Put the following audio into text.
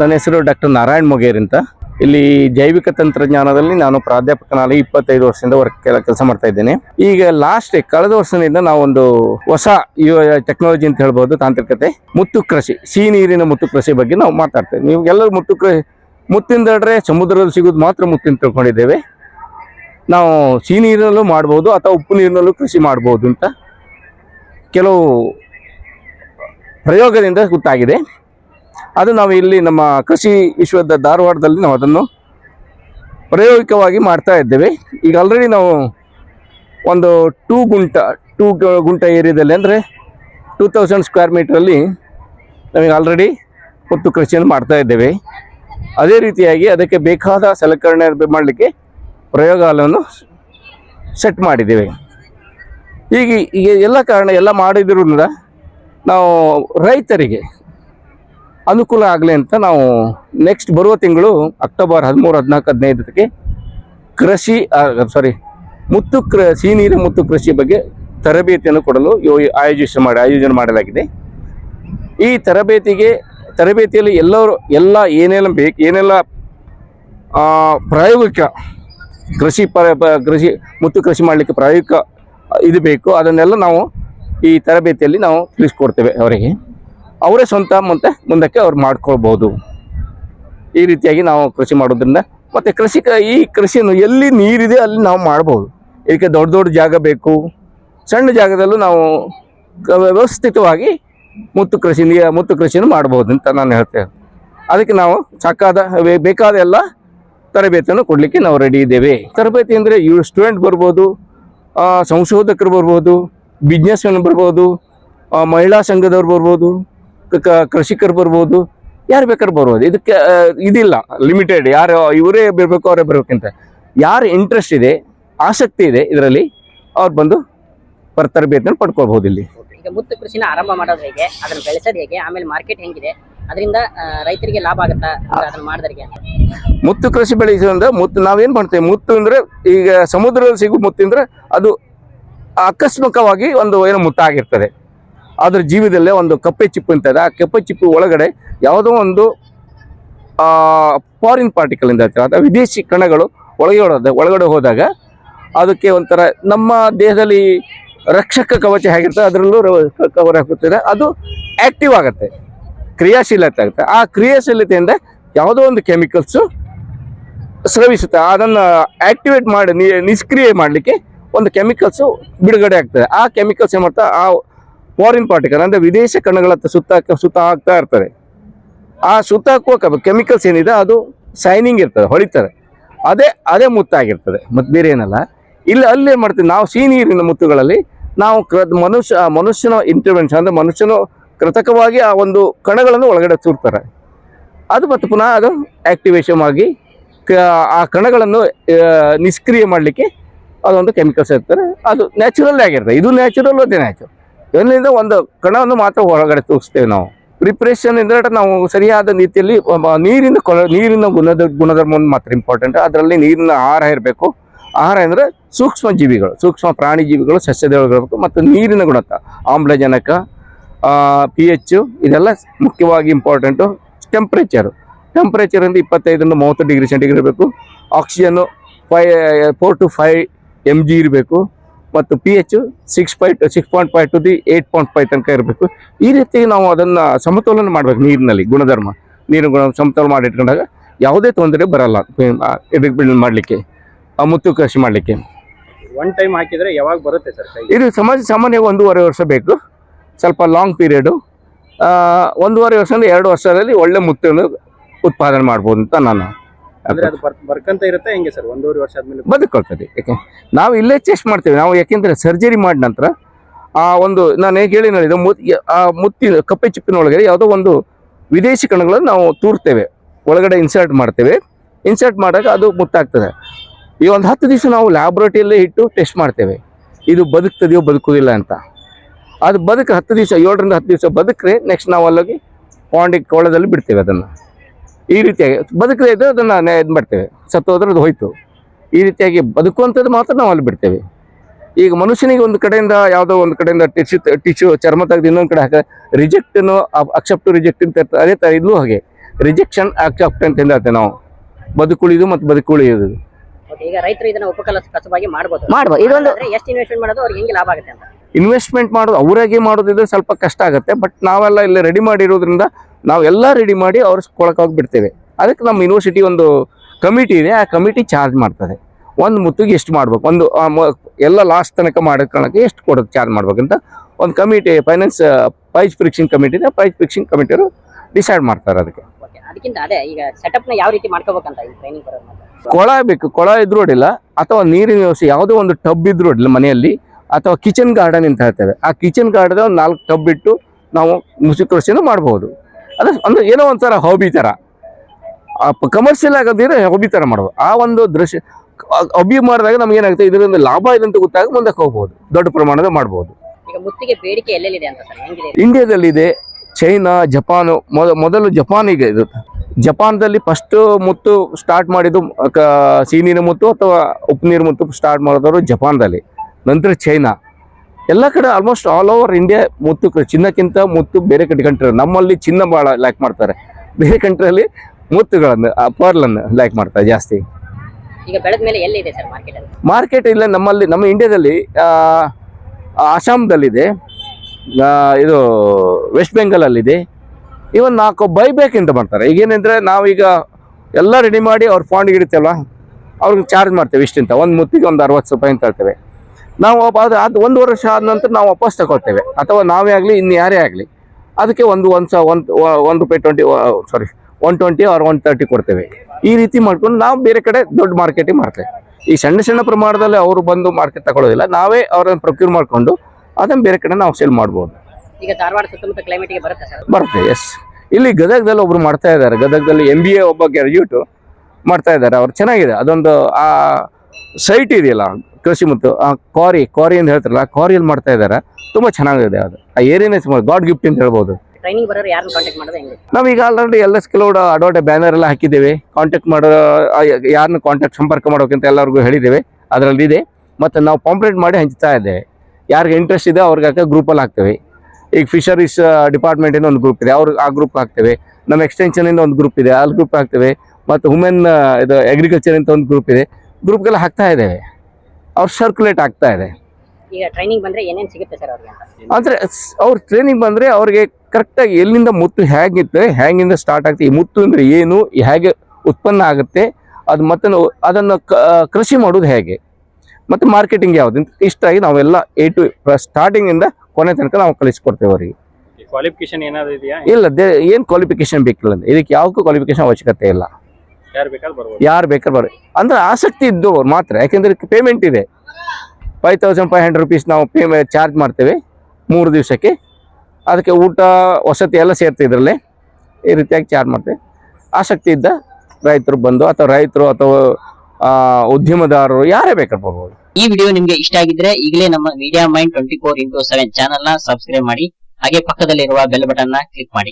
ನನ್ನ ಹೆಸರು ಡಾಕ್ಟರ್ ನಾರಾಯಣ್ ಮೊಗೇರ್ ಅಂತ. ಇಲ್ಲಿ ಜೈವಿಕ ತಂತ್ರಜ್ಞಾನದಲ್ಲಿ ನಾನು ಪ್ರಾಧ್ಯಾಪಕನಾಗಿ ಇಪ್ಪತ್ತೈದು ವರ್ಷದಿಂದ ವರ್ಕ್ ಕೆಲಸ ಮಾಡ್ತಾ ಇದ್ದೇನೆ. ಈಗ ಲಾಸ್ಟ್ ಕಳೆದ ವರ್ಷದಿಂದ ನಾವೊಂದು ಹೊಸ ಟೆಕ್ನಾಲಜಿ ಅಂತ ಹೇಳ್ಬೋದು, ತಾಂತ್ರಿಕತೆ, ಮುತ್ತು ಕೃಷಿ ಸಿಹಿ ನೀರಿನ ಮುತ್ತು ಕೃಷಿ ಬಗ್ಗೆ ನಾವು ಮಾತಾಡ್ತೇವೆ. ನೀವು ಎಲ್ಲರೂ ಮುತ್ತು ಕೃಷಿ ಮುತ್ತಿಂದಡ್ರೆ ಸಮುದ್ರದಲ್ಲಿ ಸಿಗೋದು ಮಾತ್ರ ಮುತ್ತಿನ ತಿಳ್ಕೊಂಡಿದ್ದೇವೆ. ನಾವು ಸಿಹಿ ನೀರಿನಲ್ಲೂ ಮಾಡ್ಬೋದು, ಅಥವಾ ಉಪ್ಪು ನೀರಿನಲ್ಲೂ ಕೃಷಿ ಮಾಡ್ಬೋದು ಅಂತ ಕೆಲವು ಪ್ರಯೋಗದಿಂದ ಗೊತ್ತಾಗಿದೆ. ಅದು ನಾವು ಇಲ್ಲಿ ನಮ್ಮ ಕೃಷಿ ವಿಶ್ವದ ಧಾರವಾಡದಲ್ಲಿ ನಾವು ಅದನ್ನು ಪ್ರಾಯೋಗಿಕವಾಗಿ ಮಾಡ್ತಾ ಇದ್ದೇವೆ. ಈಗ ಆಲ್ರೆಡಿ ನಾವು ಒಂದು ಟೂ ಗುಂಟ ಟೂ ಗುಂಟ ಏರಿಯಾದಲ್ಲಿ ಅಂದರೆ ಟೂ ತೌಸಂಡ್ ಸ್ಕ್ವೇರ್ ಮೀಟ್ರಲ್ಲಿ ನಮಗೆ ಆಲ್ರೆಡಿ ಮುತ್ತು ಕೃಷಿಯನ್ನು ಮಾಡ್ತಾ ಇದ್ದೇವೆ. ಅದೇ ರೀತಿಯಾಗಿ ಅದಕ್ಕೆ ಬೇಕಾದ ಸಲಕರಣೆ ಮಾಡಲಿಕ್ಕೆ ಪ್ರಯೋಗಾಲಯವನ್ನು ಸೆಟ್ ಮಾಡಿದ್ದೇವೆ. ಈಗ ಈಗ ಎಲ್ಲ ಕಾರಣ ಎಲ್ಲ ಮಾಡಿದ್ರಿಂದ ನಾವು ರೈತರಿಗೆ ಅನುಕೂಲ ಆಗಲಿ ಅಂತ ನಾವು ನೆಕ್ಸ್ಟ್ ಬರುವ ತಿಂಗಳು ಅಕ್ಟೋಬರ್ ಹದಿಮೂರು, ಹದಿನಾಲ್ಕು ಹದಿನೈದಕ್ಕೆ ಕೃಷಿ ಸಾರಿ ಮುತ್ತು ಕೃ ಸಿಹಿನೀರು ಮುತ್ತು ಕೃಷಿ ಬಗ್ಗೆ ತರಬೇತಿಯನ್ನು ಕೊಡಲು ಆಯೋಜಿಸ ಮಾಡಿ, ಆಯೋಜನೆ ಮಾಡಲಾಗಿದೆ. ಈ ತರಬೇತಿಗೆ, ತರಬೇತಿಯಲ್ಲಿ ಎಲ್ಲರೂ, ಎಲ್ಲ ಏನೆಲ್ಲ ಬೇಕು, ಏನೆಲ್ಲ ಪ್ರಾಯೋಗಿಕ ಕೃಷಿ ಪ- ಕೃಷಿ, ಮುತ್ತು ಕೃಷಿ ಮಾಡಲಿಕ್ಕೆ ಪ್ರಾಯೋಗಿಕ ಇದು ಬೇಕು, ಅದನ್ನೆಲ್ಲ ನಾವು ಈ ತರಬೇತಿಯಲ್ಲಿ ನಾವು ತಿಳಿಸ್ಕೊಡ್ತೇವೆ ಅವರಿಗೆ. ಅವರೇ ಸ್ವಂತ ಮತ್ತೆ ಮುಂದಕ್ಕೆ ಅವ್ರು ಮಾಡ್ಕೊಳ್ಬೋದು. ಈ ರೀತಿಯಾಗಿ ನಾವು ಕೃಷಿ ಮಾಡೋದ್ರಿಂದ ಮತ್ತು ಕೃಷಿ ಈ ಕೃಷಿಯನ್ನು ಎಲ್ಲಿ ನೀರಿದೆ ಅಲ್ಲಿ ನಾವು ಮಾಡ್ಬೋದು. ಇದಕ್ಕೆ ದೊಡ್ಡ ದೊಡ್ಡ ಜಾಗ ಬೇಕು. ಸಣ್ಣ ಜಾಗದಲ್ಲೂ ನಾವು ವ್ಯವಸ್ಥಿತವಾಗಿ ಮುತ್ತು ಕೃಷಿ ಮುತ್ತು ಕೃಷಿಯನ್ನು ಮಾಡ್ಬೋದು ಅಂತ ನಾನು ಹೇಳ್ತೇನೆ. ಅದಕ್ಕೆ ನಾವು ಸಾಕಾದ ಬೇಕಾದ ಎಲ್ಲ ತರಬೇತಿಯನ್ನು ಕೊಡಲಿಕ್ಕೆ ನಾವು ರೆಡಿ ಇದ್ದೇವೆ. ತರಬೇತಿ ಅಂದರೆ ಇವ್ರು ಸ್ಟೂಡೆಂಟ್ ಬರ್ಬೋದು ಸಂಶೋಧಕರು ಬರ್ಬೋದು ಬಿಸ್ನೆಸ್ ಮೆನ್ ಬರ್ಬೋದು ಮಹಿಳಾ ಸಂಘದವ್ರು ಬರ್ಬೋದು ಕೃಷಿಕರು ಬರ್ಬೋದು ಯಾರು ಬೇಕಾದ್ರೂ ಬರ್ಬೋದು. ಇದಕ್ಕೆ ಇದಿಲ್ಲ ಲಿಮಿಟೆಡ್ ಯಾರು ಇವರೇ ಬರಬೇಕು ಅವರೇ ಬರಬೇಕಂತ. ಯಾರು ಇಂಟ್ರೆಸ್ಟ್ ಇದೆ ಆಸಕ್ತಿ ಇದೆ ಇದರಲ್ಲಿ ಅವ್ರು ಬಂದು ಪರ ತರಬೇತಿಯನ್ನು ಪಡ್ಕೊಳ್ಬಹುದು ಇಲ್ಲಿ. ಈಗ ಮುತ್ತು ಕೃಷಿನ ಆರಂಭ ಮಾಡೋದು ಹೇಗೆ ಅದನ್ನು ಬೆಳೆಸೋದು ಹೇಗೆ ಆಮೇಲೆ ಮಾರ್ಕೆಟ್ ಹೆಂಗಿದೆ ಅದರಿಂದ ರೈತರಿಗೆ ಲಾಭ ಆಗುತ್ತಾ ಅದನ್ನ ಮಾಡಿದ್ರಿಗೆ ಮುತ್ತು ಕೃಷಿ ಬೆಳೆಸೋದ್ರಿಂದ ಮುತ್ತು ನಾವೇನ್ ಮಾಡ್ತೇವೆ? ಮುತ್ತು ಅಂದ್ರೆ ಈಗ ಸಮುದ್ರದಲ್ಲಿ ಸಿಗೋ ಮುತ್ತಿಂದ್ರೆ ಅದು ಆಕಸ್ಮಿಕವಾಗಿ ಒಂದು ಏನೋ ಮುತ್ತಾಗಿರ್ತದೆ. ಅದ್ರ ಜೀವದಲ್ಲೇ ಒಂದು ಕಪ್ಪೆ ಚಿಪ್ಪು ಅಂತ ಇದೆ. ಆ ಕಪ್ಪೆ ಚಿಪ್ಪು ಒಳಗಡೆ ಯಾವುದೋ ಒಂದು ಫಾರಿನ್ ಪಾರ್ಟಿಕಲ್ ಇಂದ ಅಥವಾ ವಿದೇಶಿ ಕಣಗಳು ಒಳಗೆ ಹೋದ ಒಳಗಡೆ ಹೋದಾಗ ಅದಕ್ಕೆ ಒಂಥರ ನಮ್ಮ ದೇಹದಲ್ಲಿ ರಕ್ಷಕ ಕವಚ ಹೇಗಿರ್ತದೆ, ಅದರಲ್ಲೂ ಕವರ್ ಹಾಕುತ್ತದೆ ಅದು ಆಕ್ಟಿವ್ ಆಗುತ್ತೆ. ಕ್ರಿಯಾಶೀಲತೆ ಆಗುತ್ತೆ. ಆ ಕ್ರಿಯಾಶೀಲತೆಯಿಂದ ಯಾವುದೋ ಒಂದು ಕೆಮಿಕಲ್ಸು ಸ್ರವಿಸುತ್ತೆ. ಅದನ್ನು ಆಕ್ಟಿವೇಟ್ ಮಾಡಿ ನಿಷ್ಕ್ರಿಯ ಮಾಡಲಿಕ್ಕೆ ಒಂದು ಕೆಮಿಕಲ್ಸು ಬಿಡುಗಡೆ ಆಗ್ತದೆ. ಆ ಕೆಮಿಕಲ್ಸ್ ಏನು ಮಾಡ್ತಾ, ಆ ಫಾರಿನ್ ಪಾರ್ಟಿಕಲ್ ಅಂದರೆ ವಿದೇಶಿ ಕಣಗಳ ಸುತ್ತ ಸುತ್ತ ಹಾಕ್ತಾ ಇರ್ತಾರೆ. ಆ ಸುತ್ತ ಹಾಕುವ ಕೆಮಿಕಲ್ಸ್ ಏನಿದೆ, ಅದು ಶೈನಿಂಗ್ ಇರ್ತದೆ ಹೊಳಿತಾರೆ ಅದೇ ಅದೇ ಮುತ್ತಾಗಿರ್ತದೆ, ಮತ್ತು ಬೇರೆ ಏನಲ್ಲ. ಇಲ್ಲಿ, ಅಲ್ಲಿ ಏನು ಮಾಡ್ತೀವಿ, ನಾವು ಸಿಹಿ ನೀರಿನ ಮುತ್ತುಗಳಲ್ಲಿ, ನಾವು ಕ್ರ ಮನುಷ್ಯ ಮನುಷ್ಯನ ಇಂಟರ್ವೆನ್ಷನ್ ಅಂದರೆ ಮನುಷ್ಯನು ಕೃತಕವಾಗಿ ಆ ಒಂದು ಕಣಗಳನ್ನು ಒಳಗಡೆ ಸುರ್ತಾರೆ ಅದು ಮತ್ತು ಪುನಃ ಅದು ಆ್ಯಕ್ಟಿವೇಶನ್ ಆಗಿ ಆ ಕಣಗಳನ್ನು ನಿಷ್ಕ್ರಿಯ ಮಾಡಲಿಕ್ಕೆ ಅದೊಂದು ಕೆಮಿಕಲ್ಸ್ ಇರ್ತಾರೆ ಅದು ನ್ಯಾಚುರಲ್ ಆಗಿರ್ತದೆ. ಇದು ನ್ಯಾಚುರಲ್ ಅದೇ ನ್ಯಾಚುರಲ್ ಇದರಿಂದ ಒಂದು ಕಣವನ್ನು ಮಾತ್ರ ಹೊರಗಡೆ ತೂಗಿಸ್ತೇವೆ ನಾವು. ಪ್ರಿಪ್ರೇಷನ್ ಅಂದರೆ ನಾವು ಸರಿಯಾದ ರೀತಿಯಲ್ಲಿ ನೀರಿನ ಕೊಲ ನೀರಿನ ಗುಣದ, ಗುಣಧರ್ಮವನ್ನು ಮಾತ್ರ ಇಂಪಾರ್ಟೆಂಟ್ ಅದರಲ್ಲಿ ನೀರಿನ ಆಹಾರ ಇರಬೇಕು. ಆಹಾರ ಅಂದರೆ ಸೂಕ್ಷ್ಮ ಜೀವಿಗಳು, ಸೂಕ್ಷ್ಮ ಪ್ರಾಣಿ ಜೀವಿಗಳು ಸಸ್ಯದೊಳಗಿರಬೇಕು ಮತ್ತು ನೀರಿನ ಗುಣತ, ಆಮ್ಲಜನಕ ಪಿ ಎಚ್ ಇದೆಲ್ಲ ಮುಖ್ಯವಾಗಿ ಇಂಪಾರ್ಟೆಂಟು ಟೆಂಪ್ರೇಚರು ಟೆಂಪ್ರೇಚರಿಂದ ಇಪ್ಪತ್ತೈದರಿಂದ ಮೂವತ್ತು ಡಿಗ್ರಿ ಸೆಂಟಿಗ್ರೇಡ್ ಇರಬೇಕು. Oxygen five four to five M G ಇರಬೇಕು. ಮತ್ತು P H six point six point five to the eight point five ತನಕ ಇರಬೇಕು. ಈ ರೀತಿ ನಾವು ಅದನ್ನು ಸಮತೋಲನ ಮಾಡಬೇಕು ನೀರಿನಲ್ಲಿ ಗುಣಧರ್ಮ. ನೀರಿನ ಗುಣ ಸಮತೋಲನ ಮಾಡಿಟ್ಕೊಂಡಾಗ ಯಾವುದೇ ತೊಂದರೆ ಬರಲ್ಲ. ಇದಕ್ಕೆ ಬಿಲ್ಡ್ ಮಾಡಲಿಕ್ಕೆ ಮುತ್ತು ಕೃಷಿ ಮಾಡಲಿಕ್ಕೆ. ಒನ್ ಟೈಮ್ ಹಾಕಿದರೆ ಯಾವಾಗ ಬರುತ್ತೆ ಸರ್ ಇದು ಸಮಾಜ ಸಾಮಾನ್ಯವಾಗಿ ಒಂದೂವರೆ ವರ್ಷ ಬೇಕು. ಸ್ವಲ್ಪ ಲಾಂಗ್ ಪೀರಿಯಡು ಒಂದೂವರೆ ವರ್ಷ ಅಂದರೆ ಎರಡು ವರ್ಷದಲ್ಲಿ ಒಳ್ಳೆ ಮುತ್ತನ್ನು ಉತ್ಪಾದನೆ ಮಾಡ್ಬೋದು ಅಂತ ನಾನು. ಅದು ಬರ್- ಬರ್ಕಂತ ಇರುತ್ತೆ ಸರ್? ವರ್ಷ ಆದ್ಮೇಲೆ ಬದುಕೊಳ್ತದೆ. ಯಾಕೆ ನಾವು ಇಲ್ಲೇ ಚೆಸ್ಟ್ ಮಾಡ್ತೇವೆ. ನಾವು ಯಾಕೆಂದ್ರೆ ಸರ್ಜರಿ ಮಾಡಿದ ನಂತರ, ಆ ಒಂದು, ನಾನು ಹೇಗೆ ಹೇಳಿ ಇದು ಆ ಮುತ್ತಿ ಕಪ್ಪೆ ಚಿಪ್ಪಿನ ಒಳಗಡೆ ಯಾವುದೋ ಒಂದು ವಿದೇಶಿ ಕಣಗಳನ್ನು ನಾವು ತೂರ್ತೇವೆ. ಒಳಗಡೆ ಇನ್ಸರ್ಟ್ ಮಾಡ್ತೇವೆ. ಇನ್ಸರ್ಟ್ ಮಾಡಿದಾಗ ಅದು ಮುತ್ತಾಗ್ತದೆ. ಈ ಒಂದು ಹತ್ತು ದಿವಸ ನಾವು ಲ್ಯಾಬ್ರೇಟರಿಯಲ್ಲೇ ಇಟ್ಟು ಟೆಸ್ಟ್ ಮಾಡ್ತೇವೆ. ಇದು ಬದುಕ್ತದೆಯೋ ಬದುಕುವುದಿಲ್ಲ ಅಂತ. ಅದು ಬದುಕು ಹತ್ತು ದಿವಸ, ಏಳರಿಂದ ಹತ್ತು ದಿವಸ ಬದುಕ್ರೆ ನೆಕ್ಸ್ಟ್ ನಾವು ಅಲ್ಲೋಗಿ ಪಾಂಡಿಗೆ ಕೊಳದಲ್ಲಿ ಬಿಡ್ತೇವೆ ಅದನ್ನು. ಈ ರೀತಿಯಾಗಿ ಬದುಕದೆ ಇದ್ದರೆ ಅದನ್ನು ಇದು ಮಾಡ್ತೇವೆ. ಸತ್ತೋದ್ರೆ ಅದು ಹೋಯ್ತು. ಈ ರೀತಿಯಾಗಿ ಬದುಕುವಂಥದ್ದು ಮಾತ್ರ ನಾವು ಅಲ್ಲಿ ಬಿಡ್ತೇವೆ. ಈಗ ಮನುಷ್ಯನಿಗೆ ಒಂದು ಕಡೆಯಿಂದ ಯಾವುದೋ ಒಂದು ಕಡೆಯಿಂದ ಟಿಶ್ಯೂ ಟಿಶ್ಯೂ ಚರ್ಮ ತೆಗೆದು ಇನ್ನೊಂದು ಕಡೆ ರಿಜೆಕ್ಟ್ ರಿಜೆಕ್ಟನ್ನು ಅಕ್ಸೆಪ್ಟ್ ರಿಜೆಕ್ಟ್ ಅಂತ ಇರ್ತದೆ ಅದೇ ಥರ ಇಲ್ಲೂ ಹಾಗೆ. ರಿಜೆಕ್ಷನ್, ಅಕ್ಸೆಪ್ಟ್ ಅಂತ ಹೇಳ್ತೇವೆ ನಾವು. ಬದುಕುಳಿದು ಮತ್ತು ಬದುಕುಳಿಯೋದು ಓಕೆ ಈಗ ರೈತರು ಇದನ್ನ ಉಪಕಲ ಕಸಬಾಗಿ ಮಾಡ್ಬೋದು. ಮಾಡ್ಬೋದು. ಇದೊಂದು ಎಷ್ಟು ಇನ್ವೆಸ್ಟ್ಮೆಂಟ್ ಮಾಡೋದು ಅವ್ರಿಗೆ ಹೆಂಗೆ ಲಾಭ ಆಗುತ್ತೆ ಅಂತ? ಇನ್ವೆಸ್ಟ್ಮೆಂಟ್ ಮಾಡೋದು ಅವರಾಗೆ ಮಾಡೋದಿದ್ರೆ ಸ್ವಲ್ಪ ಕಷ್ಟ ಆಗುತ್ತೆ ಬಟ್ ನಾವೆಲ್ಲ ಇಲ್ಲಿ ರೆಡಿ ಮಾಡಿರೋದ್ರಿಂದ ನಾವೆಲ್ಲ ರೆಡಿ ಮಾಡಿ ಅವ್ರ ಬಿಡ್ತೇವೆ. ಅದಕ್ಕೆ ನಮ್ಮ ಯೂನಿವರ್ಸಿಟಿ ಒಂದು ಕಮಿಟಿ ಇದೆ ಆ ಕಮಿಟಿ ಚಾರ್ಜ್ ಮಾಡ್ತದೆ. ಒಂದು ಮುತ್ತಿಗೆ ಎಷ್ಟು ಮಾಡ್ಬೇಕು? ಒಂದು ಎಲ್ಲ ಲಾಸ್ಟ್ ತನಕ ಮಾಡೋಕ್ಕೆ ಎಷ್ಟು ಕೊಡೋದು ಚಾರ್ಜ್ ಮಾಡ್ಬೇಕಂತ ಒಂದು committee finance price fixing committee ಇದೆ ಪ್ರೈಸ್ ಫಿಕ್ಸಿಂಗ್ ಕಮಿಟಿಯವರು ಡಿಸೈಡ್ ಮಾಡ್ತಾರೆ ಅದಕ್ಕೆ. ಅದಕ್ಕಿಂತ ಅದೇ ಈಗ ಸೆಟಪ್ನ ಯಾವ ರೀತಿ ಮಾಡ್ಕೋಬೇಕಂತ ಈ ಟ್ರೈನಿಂಗ್ ಬರೋದು ಕೊಳ ಬೇಕು ಕೊಳ ಇದ್ರೂ ಅಡ್ಡಿಲ್ಲ ಅಥವಾ ನೀರಿನ ವ್ಯವಸ್ಥೆ ಯಾವುದೋ ಒಂದು ಟಬ್ ಇದ್ರೂ ಅಡ್ಡಿಲ್ಲ ಮನೆಯಲ್ಲಿ ಅಥವಾ ಕಿಚನ್ ಗಾರ್ಡನ್ ಅಂತ ಹೇಳ್ತೇವೆ. ಆ ಕಿಚನ್ ಗಾರ್ಡನ್ ಒಂದು ನಾಲ್ಕು ಟಬ್ ಇಟ್ಟು ನಾವು ಮುಸಿ ಕೃಷಿಯನ್ನು ಮಾಡ್ಬೋದು. ಅದು ಅಂದ್ರೆ ಏನೋ ಒಂಥರ ಹಾಬಿ ಥರ. ಕಮರ್ಷಿಯಲ್ ಆಗೋದಿದ್ರೆ ಹಾಬಿ ಥರ ಮಾಡ್ಬೋದು. ಆ ಒಂದು ದೃಶ್ಯ ಹಬ್ಬಿ ಮಾಡಿದಾಗ ನಮ್ಗೆ ಏನಾಗುತ್ತೆ? ಇದರಿಂದ ಲಾಭ ಇದೆ ಅಂತ ಗೊತ್ತಾಗ ಮುಂದಕ್ಕೆ ಹೋಗ್ಬೋದು. ದೊಡ್ಡ ಪ್ರಮಾಣದ ಮಾಡ್ಬೋದು. ಈಗ ಮುತ್ತಿಗೆ ಬೇಡಿಕೆ ಎಲ್ಲೆಲ್ಲಿದೆ ಅಂತ ಸರ್? ಹೆಂಗಿದೆ? ಇಂಡಿಯಾದಲ್ಲಿದೆ ಚೈನಾ ಜಪಾನು ಮೊದ ಮೊದಲು ಜಪಾನಿಗೆ ಇದು ಜಪಾನ್ದಲ್ಲಿ ಫಸ್ಟ್ ಮುತ್ತು ಸ್ಟಾರ್ಟ್ ಮಾಡಿದ್ದು ಕ ಸಿಹಿನೀರು ಮುತ್ತು ಅಥವಾ ಉಪ್ಪು ನೀರು ಮುತ್ತು ಸ್ಟಾರ್ಟ್ ಮಾಡಿದವರು ಜಪಾನ್ದಲ್ಲಿ. ನಂತರ ಚೈನಾ. ಎಲ್ಲ ಕಡೆ ಆಲ್ಮೋಸ್ಟ್ ಆಲ್ ಓವರ್ ಇಂಡಿಯಾ ಮುತ್ತು ಚಿನ್ನಕ್ಕಿಂತ ಮುತ್ತು ಬೇರೆ ಕಡೆ ಕಂಟ್ರಿ ನಮ್ಮಲ್ಲಿ ಚಿನ್ನ ಭಾಳ ಲ್ಯಾಕ್ ಮಾಡ್ತಾರೆ. ಬೇರೆ ಕಂಟ್ರಿಯಲ್ಲಿ ಮುತ್ತುಗಳನ್ನು ಪರ್ಲನ್ನು ಲ್ಯಾಕ್ ಮಾಡ್ತಾರೆ ಜಾಸ್ತಿ. ಈಗ ಬೆಳೆದ ಮೇಲೆ ಎಲ್ಲಿದೆ ಸರ್ ಮಾರ್ಕೆಟ್ ಮಾರ್ಕೆಟ್ ಇಲ್ಲ ನಮ್ಮಲ್ಲಿ ನಮ್ಮ ಇಂಡಿಯಾದಲ್ಲಿ ಅಸ್ಸಾಂದಲ್ಲಿದೆ. ಇದು ವೆಸ್ಟ್ ಬೆಂಗಾಲಲ್ಲಿದೆ ಇವನ್ ನಾಲ್ಕು ಬೈಬೇಕು ಅಂತ ಮಾಡ್ತಾರೆ. ಈಗೇನೆಂದ್ರೆ ನಾವೀಗ ಎಲ್ಲ ರೆಡಿ ಮಾಡಿ ಅವ್ರ ಫಾಂಡಿಗೆ ಇಡ್ತೇವಲ್ಲ ಅವ್ರಿಗೆ ಚಾರ್ಜ್ ಮಾಡ್ತೇವೆ ಇಷ್ಟಿಂತ. ಒಂದು ಮುತ್ತಿಗೆ ಒಂದು ಅರವತ್ತು ರೂಪಾಯಿ ಅಂತ ಹೇಳ್ತೇವೆ. ನಾವು ಅದು ಅದು ಒಂದು ವರ್ಷ ಆದ ನಂತರ ನಾವು ವಾಪಸ್ ತಗೊಳ್ತೇವೆ. ಅಥವಾ ನಾವೇ ಆಗಲಿ ಇನ್ನು ಯಾರೇ ಆಗಲಿ. ಅದಕ್ಕೆ ಒಂದು ಒಂದು ಸ ಒಂದು ಒಂದು ರೂಪಾಯಿ twenty sorry one twenty or one thirty ಕೊಡ್ತೇವೆ. ಈ ರೀತಿ ಮಾಡ್ಕೊಂಡು ನಾವು ಬೇರೆ ಕಡೆ ದೊಡ್ಡ ಮಾರ್ಕೆಟಿಗೆ ಮಾಡ್ತೇವೆ. ಈ ಸಣ್ಣ ಸಣ್ಣ ಪ್ರಮಾಣದಲ್ಲಿ ಅವರು ಬಂದು ಮಾರ್ಕೆಟ್ ತಗೊಳ್ಳೋದಿಲ್ಲ. ನಾವೇ ಅವ್ರನ್ನ ಪ್ರೊಕ್ಯೂರ್ ಮಾಡಿಕೊಂಡು ಅದನ್ನು ಬೇರೆ ಕಡೆ ನಾವು ಸೇಲ್ ಮಾಡ್ಬೋದು. ಈಗ ಧಾರವಾಡ ಸುತ್ತಮುತ್ತ ಕ್ಲೈಮೇಟ್ಗೆ ಬರುತ್ತೆ ಸರ್? ಬರುತ್ತೆ ಎಸ್ ಇಲ್ಲಿ ಗದಗದಲ್ಲಿ ಒಬ್ರು ಮಾಡ್ತಾ ಇದ್ದಾರೆ. ಗದಗದಲ್ಲಿ ಎಂ ಬಿ ಎ ಒಬ್ಬ ಗ್ರಾಜ್ಯೂಟು ಮಾಡ್ತಾ ಇದ್ದಾರೆ. ಅವ್ರು ಚೆನ್ನಾಗಿದೆ. ಅದೊಂದು ಆ ಸೈಟ್ ಇದೆಯಲ್ಲ ಕೃಷಿ ಮತ್ತು ಆ ಕ್ವಾರಿ ಕ್ವಾರಿ ಅಂತ ಹೇಳ್ತಾರಲ್ಲ ಕ್ವಾರಿಯಲ್ಲಿ ಮಾಡ್ತಾ ಇದ್ದಾರೆ. ತುಂಬ ಚೆನ್ನಾಗಿದೆ ಅದು. ಆ ಏರಿಯಾನೇ ಗಾಡ್ ಗಿಫ್ಟ್ ಅಂತ ಹೇಳ್ಬೋದು. ಟ್ರೈನಿಂಗ್ ಬರೋರು ಯಾರನ್ನ ಕಾಂಟ್ಯಾಕ್ಟ್ ಮಾಡೋದು ಹೆಂಗೆ? ನಾವೀಗ ಆಲ್ರೆಡಿ ಎಲ್ಲ ಕೆಲವು ಅಡ್ವರ್ಟೈ ಬ್ಯಾನರ್ ಎಲ್ಲ ಹಾಕಿದ್ದೇವೆ. ಕಾಂಟ್ಯಾಕ್ಟ್ ಮಾಡೋ ಯಾರನ್ನ ಕಾಂಟ್ಯಾಕ್ಟ್ ಸಂಪರ್ಕ ಮಾಡೋಕ್ಕಿಂತ ಎಲ್ಲರಿಗೂ ಹೇಳಿದ್ದೇವೆ. ಅದರಲ್ಲಿ ಇದೆ ಮತ್ತು ನಾವು ಪಾಂಪ್ಲೇಟ್ ಮಾಡಿ ಹಂಚ್ತಾ ಇದ್ದೇವೆ. ಯಾರಿಗೆ ಇಂಟ್ರೆಸ್ಟ್ ಇದೆ ಅವ್ರಿಗೆ ಗ್ರೂಪಲ್ಲಿ ಹಾಕ್ತೇವೆ. ಈಗ ಫಿಶರೀಸ್ ಡಿಪಾರ್ಟ್ಮೆಂಟಿಂದ ಒಂದು ಗ್ರೂಪ್ ಇದೆ. ಅವ್ರಿಗೆ ಆ ಗ್ರೂಪ್ ಹಾಕ್ತೇವೆ. ನಮ್ಮ ಎಕ್ಸ್ಟೆನ್ಷನಿಂದ ಒಂದು ಗ್ರೂಪ್ ಇದೆ. ಅಲ್ಲಿ ಗ್ರೂಪ್ ಹಾಕ್ತೇವೆ. ಮತ್ತು ವುಮೆನ್ ಇದು ಅಗ್ರಿಕಲ್ಚರ್ ಅಂತ ಒಂದು ಗ್ರೂಪ್ ಇದೆ. ಗ್ರೂಪ್ಗೆಲ್ಲ ಹಾಕ್ತಾ ಇದ್ದೇವೆ. ಅವ್ರು ಸರ್ಕ್ಯುಲೇಟ್ ಆಗ್ತಾ ಇದೆ. ಈಗ ಟ್ರೈನಿಂಗ್ ಬಂದ್ರೆ ಏನೇನು ಸಿಗುತ್ತೆ ಸರ್ ಅವ್ರಿಗೆ ಅಂದರೆ ಅವ್ರ ಟ್ರೈನಿಂಗ್ ಬಂದರೆ ಅವ್ರಿಗೆ ಕರೆಕ್ಟಾಗಿ ಎಲ್ಲಿಂದ ಮುತ್ತು ಹೇಗಿತ್ತು ಹೇಗಿಂದ ಸ್ಟಾರ್ಟ್ ಆಗ್ತದೆ ಈ ಮುತ್ತು ಅಂದರೆ ಏನು ಹೇಗೆ ಉತ್ಪನ್ನ ಆಗುತ್ತೆ ಅದು ಮತ್ತೆ ಅದನ್ನು ಕೃಷಿ ಮಾಡೋದು ಹೇಗೆ? ಮತ್ತು ಮಾರ್ಕೆಟಿಂಗ್ ಯಾವುದು? ಇಷ್ಟ ಇಷ್ಟಾಗಿ ನಾವೆಲ್ಲ ಎ ಟು ಸ್ಟಾರ್ಟಿಂಗಿಂದ ಕೊನೆ ತನಕ ನಾವು ಕಳಿಸ್ಕೊಡ್ತೇವೆ ಅವರಿಗೆ. ಕ್ವಾಲಿಫಿಕೇಶನ್ ಏನಾದರೂ ಇದೆಯಾ? ಇಲ್ಲ ದೇ ಏನು ಕ್ವಾಲಿಫಿಕೇಶನ್ ಬೇಕಿಲ್ಲ ಇದಕ್ಕೆ ಯಾವಕ್ಕೂ ಕ್ವಾಲಿಫಿಕೇಶನ್ ಅವಶ್ಯಕತೆ ಇಲ್ಲ. ಯಾರು ಬೇಕಾದ್ರೆ ಬರ್ಬೋದು. ಯಾರು ಬೇಕಾದ್ರೆ ಬರ್ರಿ ಅಂದ್ರೆ ಆಸಕ್ತಿ ಇದ್ದವರು ಮಾತ್ರ ಯಾಕೆಂದ್ರೆ ಪೇಮೆಂಟ್ ಇದೆ. Five thousand five hundred rupees ನಾವು ಪೇ ಚಾರ್ಜ್ ಮಾಡ್ತೇವೆ ಮೂರು ದಿವಸಕ್ಕೆ. ಅದಕ್ಕೆ ಊಟ ವಸತಿ ಎಲ್ಲ ಸೇರ್ತದೆ ಇದರಲ್ಲಿ ಈ ರೀತಿಯಾಗಿ ಚಾರ್ಜ್ ಮಾಡ್ತೇವೆ. ಆಸಕ್ತಿ ಇದ್ದ ರೈತರು ಬಂದು ಅಥವಾ ರೈತರು ಅಥವಾ ಉದ್ಯಮದಾರರು ಯಾರೇ ಬೇಕಾದ್ರೆ ಬರ್ಬೋದು. ಈ ವಿಡಿಯೋ ನಿಮ್ಗೆ ಇಷ್ಟ ಆಗಿದ್ರೆ ಈಗಲೇ ನಮ್ಮ media mind twenty four into seven ಚಾನಲ್ನ ಸಬ್ಸ್ಕ್ರೈಬ್ ಮಾಡಿ, ಹಾಗೆ ಪಕ್ಕದಲ್ಲಿರುವ ಬೆಲ್ ಬಟನ್ನ ಕ್ಲಿಕ್ ಮಾಡಿ.